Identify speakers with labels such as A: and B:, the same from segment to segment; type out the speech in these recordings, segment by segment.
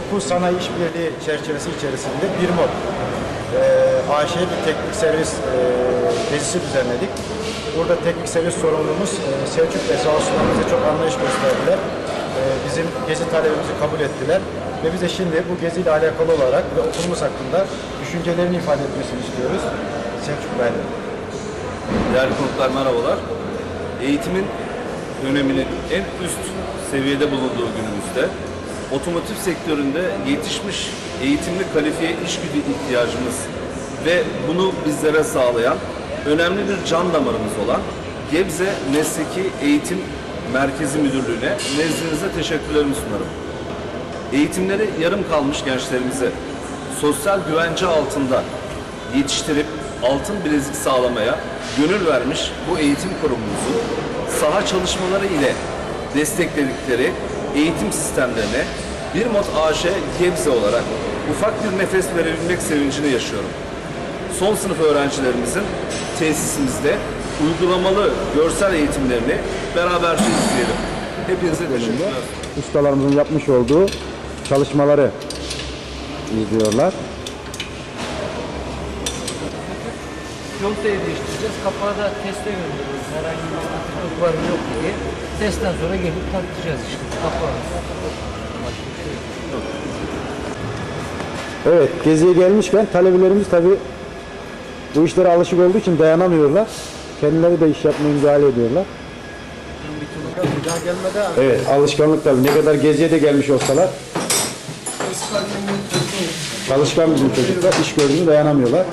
A: okul sanayi işbirliği çerçevesi içerisinde bir mod e, AŞ bir teknik servis e, gezisi düzenledik. Burada teknik servis sorumlumuz e, Selçuk ve sağ bize çok anlayış gösterdiler. E, bizim gezi talebimizi kabul ettiler. Ve bize şimdi bu geziyle alakalı olarak ve okulumuz hakkında düşüncelerini ifade etmesini istiyoruz. Selçuk Bey'le.
B: Değerli konuklar merhabalar. Eğitimin öneminin en üst seviyede bulunduğu günümüzde otomotiv sektöründe yetişmiş eğitimli kalifiye iş gücü ihtiyacımız ve bunu bizlere sağlayan önemli bir can damarımız olan Gebze Mesleki Eğitim Merkezi Müdürlüğü'ne nezdinizde teşekkürlerimi sunarım. Eğitimleri yarım kalmış gençlerimize sosyal güvence altında yetiştirip altın bilezik sağlamaya gönül vermiş bu eğitim kurumumuzun saha çalışmaları ile destekledikleri eğitim sistemlerine bir mod AŞ Gebze olarak ufak bir nefes verebilmek sevincini yaşıyorum. Son sınıf öğrencilerimizin tesisimizde uygulamalı görsel eğitimlerini beraberce izleyelim. Hepinize teşekkürler.
A: Ustalarımızın yapmış olduğu çalışmaları izliyorlar.
C: Contayı değiştireceğiz. Kapağı da teste gönderiyoruz. Herhangi bir sıkıntı var mı yok diye. Testten sonra gelip tartacağız işte. Kapağı. Başka bir şey yok.
A: Evet, geziye gelmişken talebelerimiz tabi bu işlere alışık olduğu için dayanamıyorlar. Kendileri de iş yapmaya müdahale ediyorlar. Evet, alışkanlık tabii. Ne kadar geziye de gelmiş olsalar. Çalışkan bizim çocuklar iş gördüğünü dayanamıyorlar.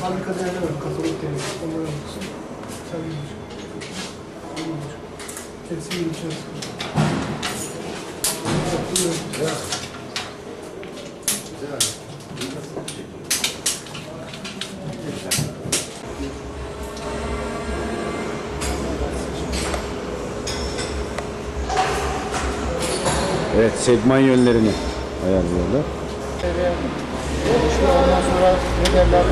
D: Fabrikada yerler var, katalog temiz. Onlara bakıyorsun. Sen bir buçuk. Bir buçuk. Hepsi bir buçuk.
A: Evet, segman yönlerini ayarlıyorlar.
D: İşte ondan sonra ne derler?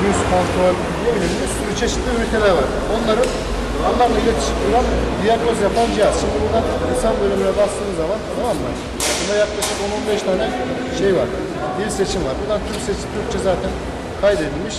D: Virüs kontrol bir sürü çeşitli üniteler var. Onları onlarla iletişim kuran diyagnoz yapan cihaz. Şimdi buradan insan bölümüne bastığınız zaman tamam mı? Bunda yaklaşık 10-15 tane şey var. Dil seçim var. Buradan Türk seçim, Türkçe zaten kaydedilmiş.